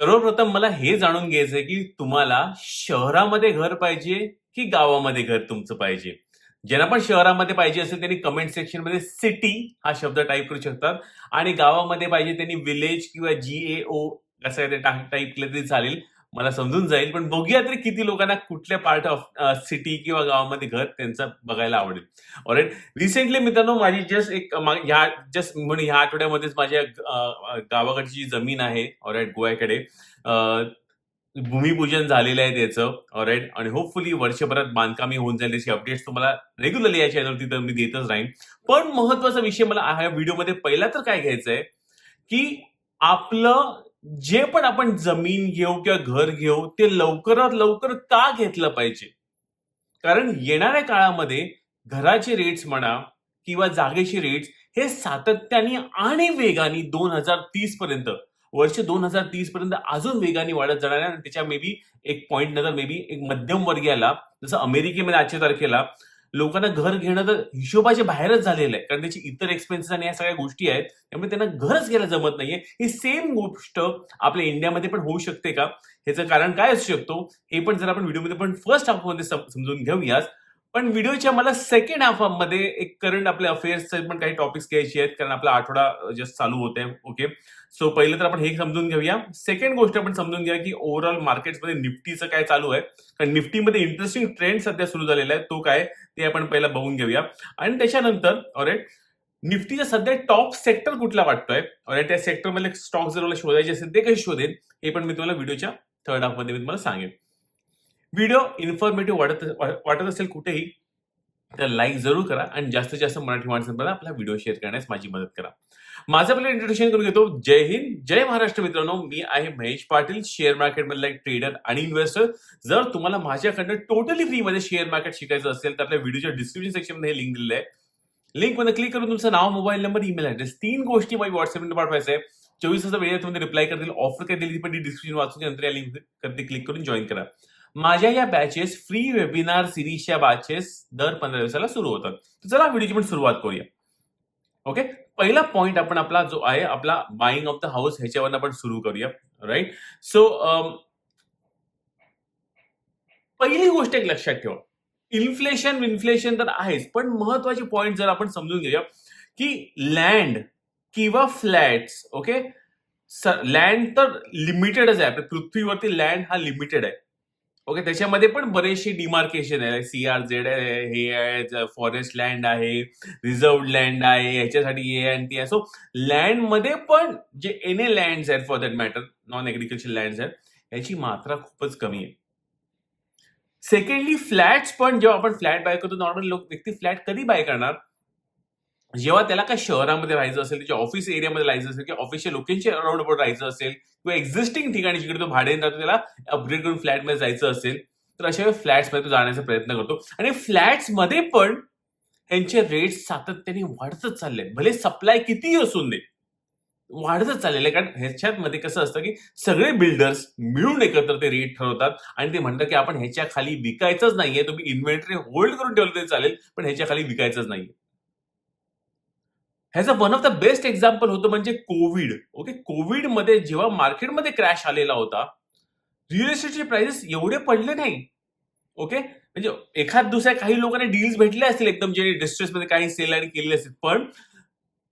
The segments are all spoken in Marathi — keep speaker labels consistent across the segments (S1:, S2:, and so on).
S1: सर्वप्रथम मला हे जाणून घ्यायचंय की तुम्हाला शहरामध्ये घर पाहिजे की गावामध्ये घर तुमचं पाहिजे? ज्यांना पण शहरामध्ये पाहिजे असेल त्यांनी कमेंट सेक्शनमध्ये सिटी हा शब्द टाईप करू शकतात. आणि गावामध्ये पाहिजे त्यांनी विलेज किंवा जी ए ओ असं ते टाईप केलं तरी चालेल. मला समजून जाईल पण बघूया तरी किती लोकांना कुठल्या पार्ट ऑफ सिटी किंवा गावामध्ये घर त्यांचं बघायला आवडेल. ऑलराईट रिसेंटली मित्रांनो माझी जस्ट एक ह्या जस्ट म्हणून ह्या आठवड्यामध्येच माझ्या गावाकडची जी जमीन आहे ऑलराईट गोव्याकडे भूमिपूजन झालेलं आहे त्याचं ऑलराईट आणि होपफुली वर्षभरात बांधकामी होऊन जाईल त्याची अपडेट्स तुम्हाला रेग्युलरली या चॅनलवरती तर मी देतच राहीन. पण महत्त्वाचा विषय मला ह्या व्हिडिओमध्ये पहिला तर काय घ्यायचा आहे की आपलं जे पण आपण जमीन घेऊ किंवा घर घेऊ ते लवकरात लवकर का घेतलं पाहिजे? कारण येणाऱ्या काळामध्ये घराचे रेट्स म्हणा किंवा जागेचे रेट्स हे सातत्याने आणि वेगाने दोन हजार तीस पर्यंत वर्ष दोन हजार तीस पर्यंत अजून वेगाने वाढत जाणार आहे. आणि त्याच्या मे बी एक पॉईंट नंतर मे बी एक मध्यम वर्गीयाला जसं अमेरिकेमध्ये आजच्या तारखेला लोकांना घर घेणं तर हिशोबाच्या बाहेरच झालेलं आहे. कारण त्याची इतर एक्सपेन्सेस आणि या सगळ्या गोष्टी आहेत त्यामुळे त्यांना घरच घ्यायला जमत नाहीये. ही सेम गोष्ट आपल्या इंडियामध्ये पण होऊ शकते का? ह्याचं कारण काय असू शकतो? हे पण जर आपण व्हिडिओमध्ये पण फर्स्ट हाफमध्ये समजून घेऊयाच पण व्हिडिओच्या मला सेकंड हाफमध्ये एक करंट आपले अफेअर्सचे पण काही टॉपिक्स घ्यायचे आहेत कारण आपला आठवडा जस्ट चालू होते ओके सो पहिलं तर आपण हे समजून घेऊया. सेकंड गोष्ट आपण समजून घ्या की ओव्हरऑल मार्केटमध्ये निफ्टीचं काय चालू आहे. कारण निफ्टीमध्ये इंटरेस्टिंग ट्रेंड सध्या सुरू झालेला आहे. तो काय? ते आपण पहिला बघून घेऊया. आणि त्याच्यानंतर ऑरेट निफ्टीचा सध्या टॉप सेक्टर कुठला वाटतोय? ऑरेट त्या सेक्टरमध्ये स्टॉक जर मला शोधायचे असेल ते कसे शोधेन? हे पण मी तुम्हाला व्हिडिओच्या थर्ड हाफमध्ये मी तुम्हाला सांगेन. व्हिडिओ इन्फॉर्मेटिव्ह वाटत वाटत असेल कुठेही तर लाईक जरूर करा आणि जास्तीत जास्त मराठी माणसांपर्यंत आपला व्हिडिओ शेअर करण्यास माझी मदत करा. माझं आपल्याला इंट्रोडक्शन करून घेतो. जय हिंद जय महाराष्ट्र मित्रांनो. मी आहे महेश पाटील शेअर मार्केटमधला एक ट्रेडर आणि इन्व्हेस्टर जर तुम्हाला माझ्याकडनं टोटली फ्रीमध्ये शेअर मार्केट शिकायचं असेल तर आपल्या व्हिडिओच्या डिस्क्रिप्शन सेक्शनमध्ये हे लिंक दिलेलं आहे. लिंकमध्ये क्लिक करून तुमचं नाव मोबाईल नंबर ईमेल ऍड्रेस तीन गोष्टी माझी व्हॉट्सअपमध्ये पाठवायचं आहे. चोवीस तास वेळेत तुम्ही रिप्लाय करतील ऑफर काय दिली पण डिस्क्रिप्शन वाचून नंतर या लिंक करते क्लिक करून जॉईन करा. माझ्या या बॅचेस फ्री वेबिनार सिरीजच्या बॅचेस दर पंधरा दिवसाला सुरू होतात. तर चला व्हिडिओची पण सुरुवात करूया. ओके पहिला पॉइंट आपण आपला जो आहे आपला बाईंग ऑफ द हाऊस ह्याच्यावर आपण सुरू करूया. राईट सो um, पहिली गोष्ट एक लक्षात ठेवा. इन्फ्लेशन इन्फ्लेशन तर आहेच पण महत्त्वाचे पॉइंट जर आपण समजून घेऊया की लँड किंवा फ्लॅट्स ओके लँड तर लिमिटेडच आहे. आपल्या पृथ्वीवरती लँड हा लिमिटेड आहे. ओके त्याच्यामध्ये पण बरेचसे डिमार्केशन आहे. सी आर झेड आहे हे आहे फॉरेस्ट लँड आहे रिझर्व लँड आहे ह्याच्यासाठी हे आणि ते आहे. सो लँडमध्ये पण जे एन ए लँड आहेत for that matter non agriculture land आहेत याची मात्रा खूपच कमी आहे. सेकंडली फ्लॅट्स पण जेव्हा आपण फ्लॅट बाय करतो नॉर्मल लोक व्यक्ती फ्लॅट कधी बाय करणार? जेव्हा त्याला काय शहरामध्ये राहायचं असेल त्याच्या ऑफिस एरियामध्ये राहायचं असेल किंवा ऑफिसच्या लोकेशनच्या अराउंड अबाउट राहायचं असेल किंवा एक्झिस्टिंग ठिकाणी जिकडे तो भाड्याने राहतो त्याला अपग्रेड करून फ्लॅटमध्ये जायचं असेल तर अशा वेळी फ्लॅट्समध्ये तो जाण्याचा प्रयत्न करतो. आणि फ्लॅट्समध्ये पण यांचे रेट सातत्याने वाढतच चालले भले सप्लाय कितीही असून दे वाढतच चाललेलं आहे कारण ह्याच्यामध्ये कसं असतं की सगळे बिल्डर्स मिळून एकत्र ते रेट ठरवतात आणि ते म्हणतात की आपण ह्याच्या खाली विकायचंच नाहीये. तुम्ही इन्व्हेंटरी होल्ड करून ठेवलं तरी चालेल पण ह्याच्या खाली विकायचंच नाहीये. ह्याचं one of the best example होतं म्हणजे कोविड ओके कोविडमध्ये जेव्हा मार्केटमध्ये क्रॅश आलेला होता रिअल इस्टेटचे प्राइसेस एवढे पडले नाही. ओके म्हणजे एखाद दुसऱ्या काही लोकांना डील्स भेटले असतील एकदम जे डिस्ट्रेसमध्ये काही सेल आणि केले असतील. पण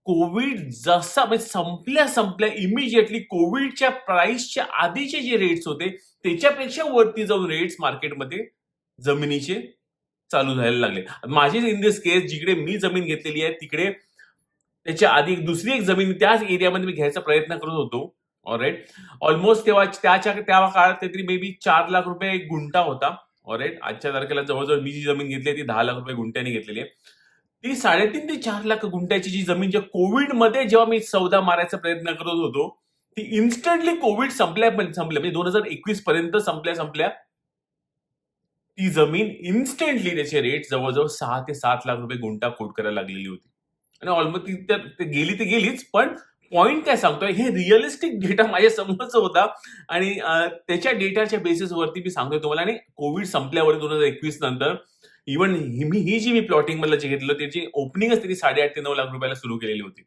S1: कोविड जसा म्हणजे संपल्या संपल्या इमिजिएटली कोविडच्या प्राइसच्या आधीचे जे रेट्स होते त्याच्यापेक्षा वरती जाऊन रेट्स मार्केटमध्ये जमिनीचे चालू झायला लागले. माझे इन दिस केस जिकडे मी जमीन घेतलेली आहे तिकडे त्याच्या आधी एक दुसरी एक जमीन त्याच एरियामध्ये मी घ्यायचा प्रयत्न करत होतो. ऑलराईट ऑलमोस्ट तेव्हा त्याच्या त्या काळात काहीतरी मे बी चार लाख रुपये एक गुंठा होता. ऑलराईट आजच्या तारखेला जवळजवळ मी जी जमीन घेतली ती दहा लाख रुपये गुंठ्याने घेतलेली आहे. ती साडेतीन ते चार लाख गुंठ्याची जी जमीन जे कोविडमध्ये जेव्हा मी सौदा मारायचा प्रयत्न करत होतो ती इन्स्टंटली कोविड संपल्या संपल्या. म्हणजे दोन हजार एकवीस पर्यंत संपल्या संपल्या. ती जमीन इन्स्टंटली त्याचे रेट जवळजवळ सहा ते सात लाख रुपये गुंठा कोट करायला लागलेली होती. आणि ऑलमोस्ट ती तर ते गेली ती गेलीच पण पॉइंट काय सांगतोय हे रिअलिस्टिक डेटा माझ्या समोरच होता. आणि त्याच्या डेटाच्या बेसिसवरती मी सांगतोय तुम्हाला आणि कोविड संपल्यावर दोन हजार एकवीस नंतर इव्हन मी ही जी मी प्लॉटिंग मधलं जे घेतलं त्याची ओपनिंगच त्यांनी साडेआठ ते नऊ लाख रुपयाला सुरू केलेली होती.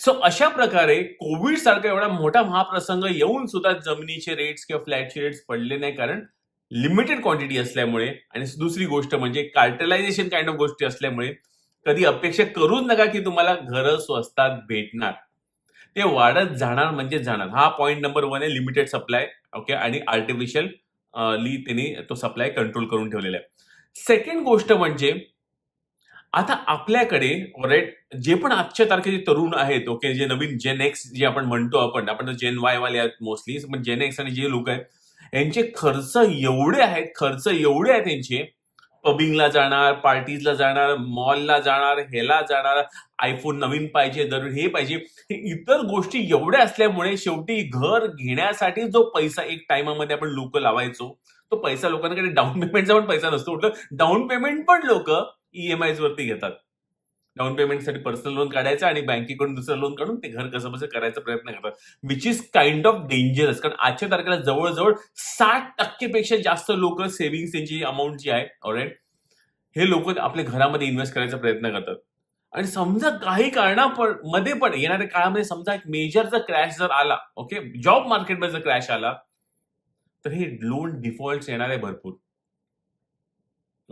S1: सो अशा प्रकारे कोविड सारखा एवढा मोठा महाप्रसंग येऊन सुद्धा जमिनीचे रेट्स किंवा फ्लॅटचे रेट्स पडले नाही कारण लिमिटेड क्वांटिटी असल्यामुळे आणि दुसरी गोष्ट म्हणजे कार्टलायझेशन काइंड ऑफ गोष्टी असल्यामुळे कधी अपेक्षा करूच नका की तुम्हाला घरं स्वस्तात भेटणार. ते वाढत जाणार म्हणजे जाणार. हा पॉईंट नंबर वन आहे लिमिटेड सप्लाय ओके आणि आर्टिफिशियल ली त्यांनी तो सप्लाय कंट्रोल करून ठेवलेला आहे. सेकंड गोष्ट म्हणजे आता आपल्याकडे राईट जे पण आजच्या तारखेचे तरुण आहेत ओके जे नवीन जेन एक्स जे आपण म्हणतो आपण आपण जेन वाय वाले आहेत मोस्टली पण जेन एक्स आणि जे लोक आहेत यांचे खर्च एवढे आहेत खर्च एवढे आहेत त्यांचे पबिंगला जाणार पार्टीजला जाणार मॉलला जाणार ह्याला जाणार आयफोन नवीन पाहिजे दर हे पाहिजे. हे इतर गोष्टी एवढ्या असल्यामुळे शेवटी घर घेण्यासाठी जो पैसा एक टायमामध्ये आपण लोक लावायचो तो पैसा लोकांकडे डाऊन पेमेंटचा पण पैसा नसतो. उलट डाऊन पेमेंट पण लोक ईएमआय वरती घेतात. डाऊन पेमेंटसाठी पर्सनल लोन काढायचं आणि बँकेकडून दुसरं लोन काढून ते घर कसं बसं करायचा प्रयत्न करतात. Which is kind of dangerous कारण आजच्या तारखेला जवळजवळ साठ टक्केपेक्षा जास्त लोक सेव्हिंग त्यांची अमाऊंट जी आहे ऑलराईट हे लोक आपल्या घरामध्ये इन्व्हेस्ट करायचा प्रयत्न करतात. आणि समजा काही कारणा पण मध्ये पण येणाऱ्या काळामध्ये समजा एक मेजर जर क्रॅश जर आला ओके जॉब मार्केटमध्ये जर क्रॅश आला तर हे लोन डिफॉल्ट येणार आहे भरपूर.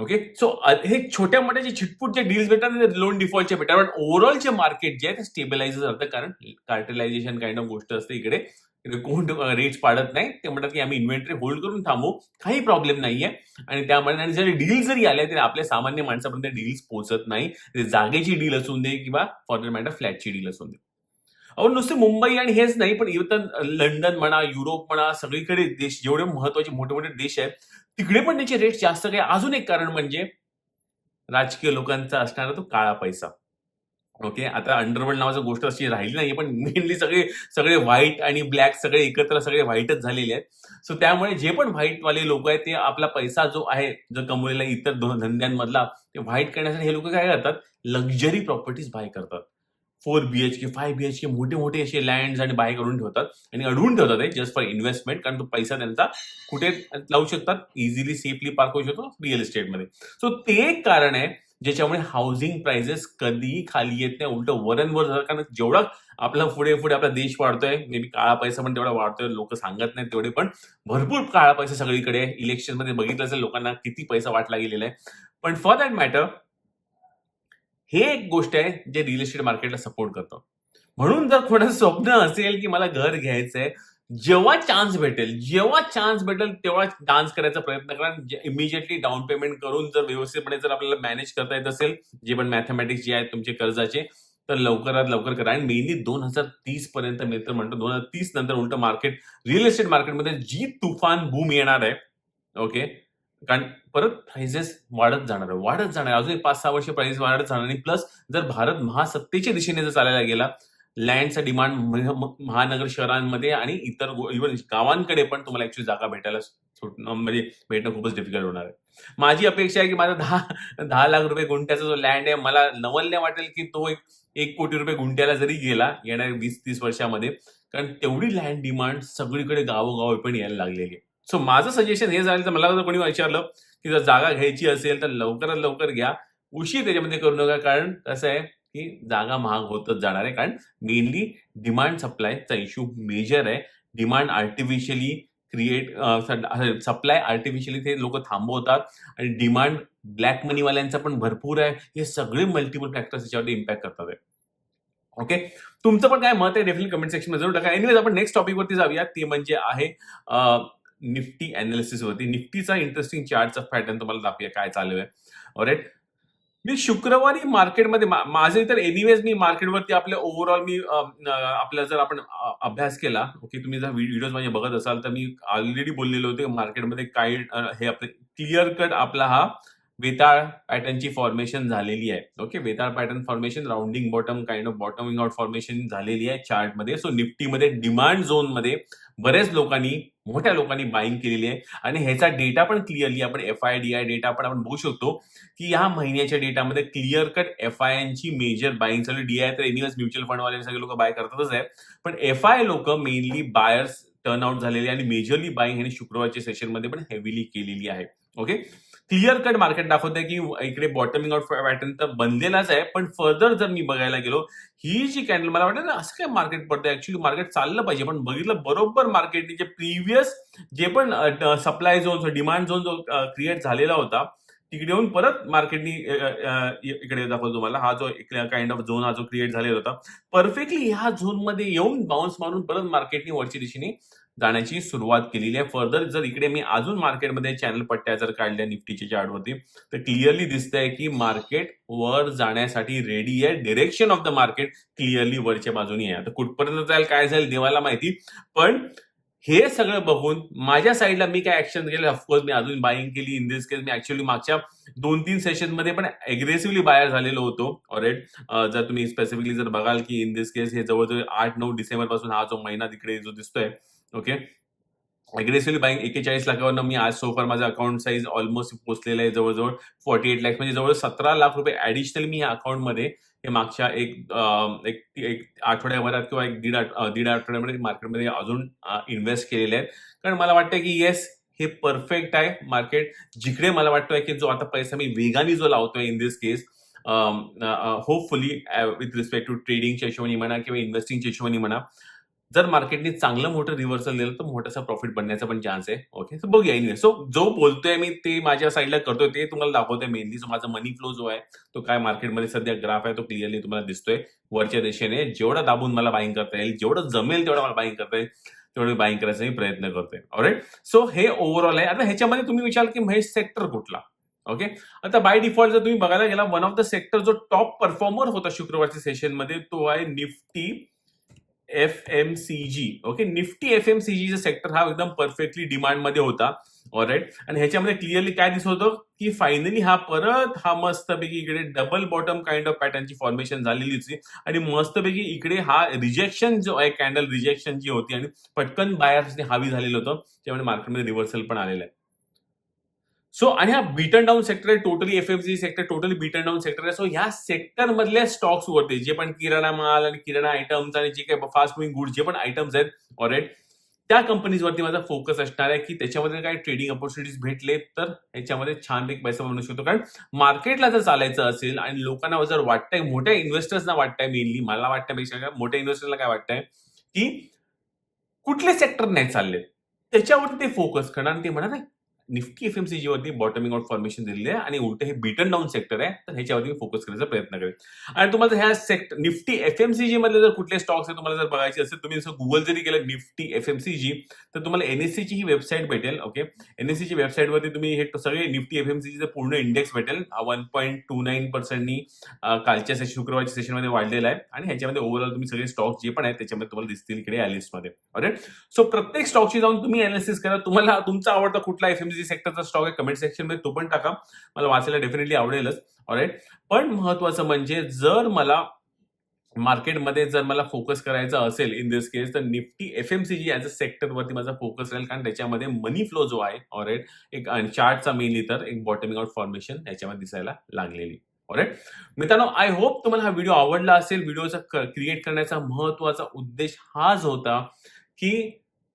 S1: ओके सो हे छोट्या मोठ्या जे छिटपूट जे डील्स भेटतात ते लोन डिफॉल्टचे भेटतात. पण ओव्हरऑल जे मार्केट जे आहे ते स्टेबिलाइज जातं कारण कार्टेलायझेशन काइंड ऑफ गोष्ट असते इकडे. कोण रेट्स पाडत नाही. ते म्हणतात की आम्ही इन्व्हेंटरी होल्ड करून थांबू. काही प्रॉब्लेम नाहीये. आणि त्यामुळे आणि जरी डील जरी आले तरी आपल्या सामान्य माणसापर्यंत डील्स पोहोचत नाही. ते जागेची डील असून दे किंवा फॉर मॅटर फ्लॅटची डील असून दे. अहो नुसते मुंबई आणि हेच नाही पण इव्हन लंडन म्हणा युरोप म्हणा सगळीकडे देश जेवढे महत्त्वाचे मोठे मोठे देश आहेत तिकडे पण त्याचे रेट जास्त काय अजून एक कारण म्हणजे राजकीय लोकांचा असणारा तो काळा पैसा. ओके आता अंडरवर्ल्ड नावाची गोष्ट अशी राहिली नाही पण मेनली सगळे सगळे व्हाईट आणि ब्लॅक सगळे एकत्र सगळे व्हाईटच झालेले आहेत. सो त्यामुळे जे पण व्हाईट वाले लोक आहेत ते आपला पैसा जो आहे जो कमवलेला इतर दोन धंद्यांमधला ते व्हाईट करण्यासाठी हे लोक काय करतात? लक्झरी प्रॉपर्टीज बाय करतात. फोर बीएचके फाय बीएचके मोठे मोठे असे लँड आणि बाय करून ठेवतात. आणि अडवून ठेवतात ते जस्ट फॉर इन्व्हेस्टमेंट कारण तो पैसा त्यांचा कुठे लावू शकतात? इझिली सेफली पार्क होऊ शकतो रिअल इस्टेटमध्ये सो ते एक कारण आहे ज्याच्यामुळे हाऊसिंग प्राइसेस कधीही खाली येत नाही. उलट वरनवर जातात. कारण जेवढा आपला पुढे पुढे आपला देश वाढतोय मे बी काळा पैसा पण तेवढा वाढतोय लोक सांगत नाहीत तेवढे पण भरपूर काळा पैसा सगळीकडे. इलेक्शनमध्ये बघितलं असेल लोकांना किती पैसा वाटला गेलेला आहे. पण फॉर दॅट मॅटर हे एक गोष्ट आहे जे रिअल इस्टेट मार्केटला सपोर्ट करतं. म्हणून जर कोणाचं स्वप्न असेल की मला घर घ्यायचंय जेव्हा चान्स भेटेल जेव्हा चान्स भेटेल तेव्हा डान्स करायचा प्रयत्न करा. इमिजिएटली डाऊन पेमेंट करून जर व्यवस्थितपणे जर आपल्याला मॅनेज करता येत असेल जे पण मॅथमॅटिक्स जे आहेत तुमचे कर्जाचे तर लवकरात लवकर करा. आणि मेनली दोन हजार तीस पर्यंत मी तर म्हणतो दोन हजार तीस नंतर उलट मार्केट रिअल इस्टेट मार्केटमध्ये जी तुफान बूम येणार आहे ओके कारण परत प्राइजेस वाढत जाणार आहे. वाढत जाणार अजून एक पाच सहा वर्ष प्राइस वाढत जाणार आणि प्लस जर भारत महासत्तेच्या दिशेने जर चालायला गेला लँडचा डिमांड महानगर शहरांमध्ये आणि इतर इव्हन गावांकडे पण तुम्हाला ऍक्च्युली जागा भेटायला म्हणजे भेटणं खूपच डिफिकल्ट होणार आहे. माझी अपेक्षा आहे की माझा दहा दहा लाख रुपये गुंठ्याचा जो लँड आहे मला नवलने वाटेल की तो एक एक कोटी रुपये गुंठ्याला जरी गेला येणाऱ्या वीस तीस वर्षामध्ये कारण तेवढी लँड डिमांड सगळीकडे गावोगावी पण यायला लागलेली आहे. सो माझं सजेशन हे झालं तर मला जर कोणी विचारलं की जर जागा घ्यायची असेल तर लवकरात लवकर घ्या. उशीर त्याच्यामध्ये करू नका कारण कसं आहे की जागा महाग होतच जाणार आहे. कारण मेनली डिमांड सप्लायचा इश्यू मेजर आहे. Demand artificially create supply artificially ते लोक थांबवतात. आणि डिमांड ब्लॅक मनीवाल्यांचा पण भरपूर आहे. हे सगळे मल्टिपल फॅक्टर्स याच्यावरती इम्पॅक्ट करतात आहे ओके तुमचं पण काय मत आहे? डेफिनेटली कमेंट सेक्शनमध्ये जरूर टाका. एनिवेज आपण नेक्स्ट टॉपिक वरती जाऊया. ते म्हणजे आहे निफ्टी अनालिसिस वरती. निफ्टीचा इंटरेस्टिंग चार्टचा पॅटर्न तुम्हाला दाखवूया काय चालू आहे. ऑरेट मी शुक्रवारी मार्केटमध्ये माझे तर एनिवेज मी मार्केटवरती आपल्या ओव्हरऑल मी आपला जर आपण अभ्यास केला ओके तुम्ही जर व्हिडिओज माझे बघत असाल तर मी ऑलरेडी बोललेलो होते मार्केटमध्ये काय हे आपले क्लिअर कट आपला हा वेताळ पॅटर्नची फॉर्मेशन झालेली आहे. Okay Vetal pattern formation rounding bottom kind of bottoming out formation झालेली आहे चार्टमध्ये सो निफ्टीमध्ये डिमांड झोनमध्ये बरेच लोकांनी मोठ्या लोकांनी बाईंग केलेली आहे. आणि ह्याचा डेटा पण क्लिअरली आपण F I D I data पण आपण बघू शकतो की या महिन्याच्या डेटामध्ये क्लिअर कट एफ आय एनची मेजर बाईंग चालू डी आय तर एनिवेज म्युच्युअल फंडवाले सगळे लोक बाय करतातच आहे. पण एफ आय लोक मेनली बायर्स टर्न आउट झालेले आणि मेजरली बाईंग ह्यांनी शुक्रवारच्या सेशनमध्ये पण हेवीली केलेली आहे. ओके क्लिअर कट मार्केट दाखवतंय की इकडे बॉटमिंग आउट पॅटर्न तर बनलेलाच आहे पण फर्दर जर मी बघायला गेलो ही जी कॅन्डल मला वाटतं ना असं काय मार्केट पडतं ऍक्च्युली मार्केट चाललं पाहिजे पण बघितलं बरोबर मार्केटने जे प्रिव्हियस जे पण सप्लाय झोन डिमांड झोन जो क्रिएट झालेला होता तिकडे येऊन परत मार्केटनी इकडे दाखवतो तुम्हाला हा जो काइंड ऑफ झोन हा जो क्रिएट झालेला होता. परफेक्टली ह्या झोनमध्ये येऊन बाउन्स मारून परत मार्केटनी वरच्या दिशेने जाण्याची सुरुवात केलेली आहे. फर्दर जर इकडे मी अजून मार्केटमध्ये चॅनल पट्ट्या जर काढल्या निफ्टीच्या चार्टवरती तर क्लिअरली दिसतंय की मार्केट वर जाण्यासाठी रेडी आहे. Direction of the market clearly वरच्या बाजूने आहे. आता कुठपर्यंत जाईल काय जाईल देवाला माहिती. पण हे सगळं बघून माझ्या साईडला मी काय ऍक्शन केलं? ऑफकोर्स मी अजून बाईंग केली. In this case me actually मागच्या दोन तीन सेशनमध्ये पण अग्रेसिव्हली बायर झालेलो होतो. ऑलरेड जर तुम्ही स्पेसिफिकली जर बघाल की इन दिस केस हे जवळजवळ आठ नऊ डिसेंबरपासून हा जो महिना तिकडे जो दिसतोय ओके? अग्रेसिव्हली बाईंग एकेचाळीस लाखावरनं मी आज सोफर माझा अकाउंट साईज ऑलमोस्ट पोचलेला आहे जवळजवळ फॉर्टी एट लॅक्स म्हणजे जवळ सतरा लाख रुपये ऍडिशनल मी या अकाउंटमध्ये हे मागच्या एक एक एक आठवड्याभरात किंवा एक दीड दीड आठवड्यामध्ये मार्केटमध्ये अजून इन्व्हेस्ट केलेले आहेत. कारण मला वाटतं की येस हे परफेक्ट आहे मार्केट जिकडे मला वाटतोय की जो आता पैसा मी वेगाने जो लावतोय in this case hopefully with respect to ट्रेडिंगच्या हिशोबाने म्हणा किंवा इन्व्हेस्टिंगच्या हिशोबाने म्हणा जर मार्केटने चांगलं मोठं रिव्हर्सल दिलं तर मोठासा प्रॉफिट बनण्याचा पण चान्स आहे. ओके सो बघूया. इनवे सो जो बोलतोय मी ते माझ्या साईडला करतोय. ते तुम्हाला दाखवतोय मेनली सो माझा मनी फ्लो जो आहे तो काय मार्केटमध्ये सध्या ग्राफ आहे तो क्लिअरली तुम्हाला दिसतोय. वरच्या दिशेने जेवढा दाबून मला बाईंग करता येईल जेवढं जमेल तेवढा मला बाईंग करता येईल तेवढं बाईंग करायचा मी प्रयत्न करतोय. ऑलराईट सो हे ओव्हरऑल आहे. आता ह्याच्यामध्ये तुम्ही विचार की महेश सेक्टर कुठला? ओके आता बाय डिफॉल्ट जर तुम्ही बघायला गेला वन ऑफ द सेक्टर जो टॉप परफॉर्मर होता शुक्रवारच्या सेशनमध्ये तो आहे Nifty. F M C G okay Nifty F M C जीचा सेक्टर हा एकदम परफेक्टली डिमांडमध्ये होता. ऑलराईट आणि ह्याच्यामध्ये क्लिअरली काय दिसत होतं? की फायनली हा परत हा मस्तपैकी इकडे डबल बॉटम काइंड ऑफ पॅटर्नची फॉर्मेशन झालेली होती आणि मस्तपैकी इकडे हा रिजेक्शन जो आहे कॅन्डल रिजेक्शन जी होती आणि पटकन बायर्सने हावी झालेलं होतं. त्यामुळे मार्केटमध्ये रिव्हर्सल पण आलेलं आहे. सो आणि हा बीटन डाऊन सेक्टर आहे totally F F sector totally beaten down sector आहे. सो ह्या सेक्टर मधल्या स्टॉक्स वरती जे पण किराणा माल आणि किराणा आयटम्स आणि जे काही फास्ट मुव्हिंग गुड जे पण आयटम्स आहेत ऑरेट त्या कंपनीज वरती माझा फोकस असणार आहे की त्याच्यामध्ये काही ट्रेडिंग ऑपॉर्च्युनिटीज भेटले तर त्याच्यामध्ये छान एक पैसा बनवू शकतो. कारण मार्केटला जर चालायचं असेल आणि लोकांना जर वाटतंय मोठ्या इन्व्हेस्टर्सना वाटतंय मेनली मला वाटण्यापेक्षा मोठ्या इन्व्हेस्टर्सला काय वाटतंय की कुठले सेक्टर नाही चालले त्याच्यावरती ते फोकस करणार आणि ते म्हणा निफ्टी एफ एम सी वरती बॉटमिंग आउट फॉर्मेशन दिलेले आहे आणि उलट हे बीटन डाऊन सेक्टर आहे तर ह्याच्यावरती फोकस करण्याचा प्रयत्न करेल आणि तुम्हाला ह्या sector Nifty F M C G मध्ये जर कुठले स्टॉक्स आहे तुम्हाला जर बघायचे असेल तुम्ही जसं गुगल जरी केलं Nifty F M C G तर तुम्हाला एनएससी ची ही वेबसाईट भेटेल ओके एनएससी ची वेबसाईटवरती तुम्ही हे सगळे निफ्टी एफ एम सी पूर्ण इंडेक्स भेटेल. वन पॉईंट टू नाईन पर्सेंटनी कालच्या सेशन शुक्रवारच्या सेशनमध्ये वाढलेला आहे. आणि ह्याच्यामध्ये ओव्हरऑल तुम्ही सगळे स्टॉक्स जे पण आहेत त्याच्यामध्ये तुम्हाला दिसतील इकडे या लिस्टमध्ये ऑरेट सो प्रत्येक स्टॉकची जाऊन तुम्ही अनालिसिस करा. तुम्हाला तुमचा आवडता कुठला एफ एम सी सेक्टरचा स्टॉक आहे कमेंट सेक्शनमध्ये तो पण टाका. मला वाचायला डेफिनेटली आवडेलच. ऑलराईट पण महत्वाचं म्हणजे जर मला मार्केटमध्ये जर मला फोकस करायचा असेल इन दिस केस तर Nifty F M C G as a सेक्टरवरती माझा फोकस राहील. कारण त्याच्यामध्ये मनी फ्लो जो आहे ऑरेट एक चार्टचा मेनली तर एक बॉटमिंग आउट फॉर्मेशन याच्यामध्ये दिसायला लागलेली. ऑरेट मित्रांनो आय होप तुम्हाला हा व्हिडिओ आवडला असेल. व्हिडिओचा क्रिएट करण्याचा महत्त्वाचा उद्देश हाच होता की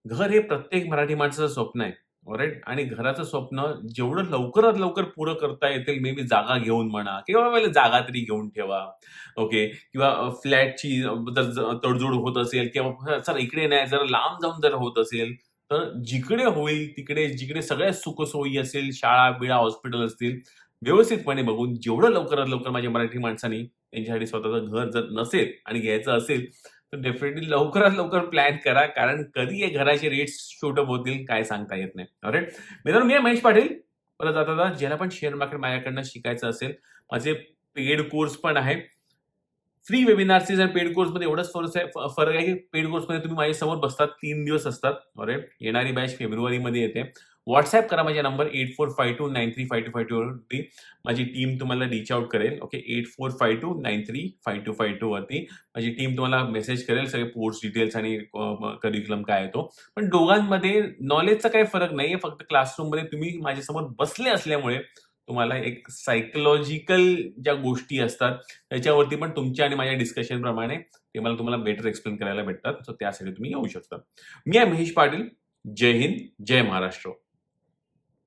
S1: घर हे प्रत्येक मराठी माणसाचं स्वप्न आहे. राईट आणि घराचं स्वप्न जेवढं लवकरात लवकर पुरं करता येतील मे बी जागा घेऊन म्हणा किंवा मला जागा तरी घेऊन ठेवा. ओके किंवा फ्लॅटची जर तडजोड होत असेल किंवा सर इकडे नाही जर लांब जाऊन जर होत असेल तर जिकडे होईल तिकडे जिकडे सगळ्या सुखसोयी असेल शाळा बिळा हॉस्पिटल असतील व्यवस्थितपणे बघून जेवढं लवकरात लवकर माझ्या मराठी माणसांनी त्यांच्यासाठी स्वतःचं घर जर नसेल आणि घ्यायचं असेल तर डेफिनेटली लवकरात लवकर प्लॅन करा कारण कधी हे घराचे रेट्स शूटअप होतील काय सांगता येत नाही. राईट मित्रांनो मी महेश पाटील. परत जाता ज्याला पण शेअर मार्केट माझ्याकडनं शिकायचं असेल माझे पेड कोर्स पण आहे. फ्री वेबिनार्सेस आणि पेड कोर्समध्ये एवढंच फरक आहे फरक आहे की पेड कोर्समध्ये तुम्ही माझ्यासमोर बसतात तीन दिवस असतात. अरे येणारी बॅच फेब्रुवारीमध्ये येते. व्हॉट्सअप करा माझ्या number eight four five two nine three five two five two वरती. माझी टीम तुम्हाला रीच आउट करेल okay eight four five two nine three five two five two वरती. माझी टीम तुम्हाला मेसेज करेल सगळे कोर्स डिटेल्स आणि करिक्युलम काय येतो पण दोघांमध्ये नॉलेजचा काही फरक नाही फक्त क्लासरूममध्ये तुम्ही माझ्यासमोर बसले असल्यामुळे तुम्हाला एक सायकोलॉजिकल ज्या गोष्टी असतात त्याच्यावरती पण तुमच्या आणि माझ्या डिस्कशन प्रमाणे ते मला तुम्हाला बेटर एक्सप्लेन करायला भेटतात. सो त्यासाठी तुम्ही येऊ शकता. मी आहे महेश पाटील. जय हिंद जय महाराष्ट्र.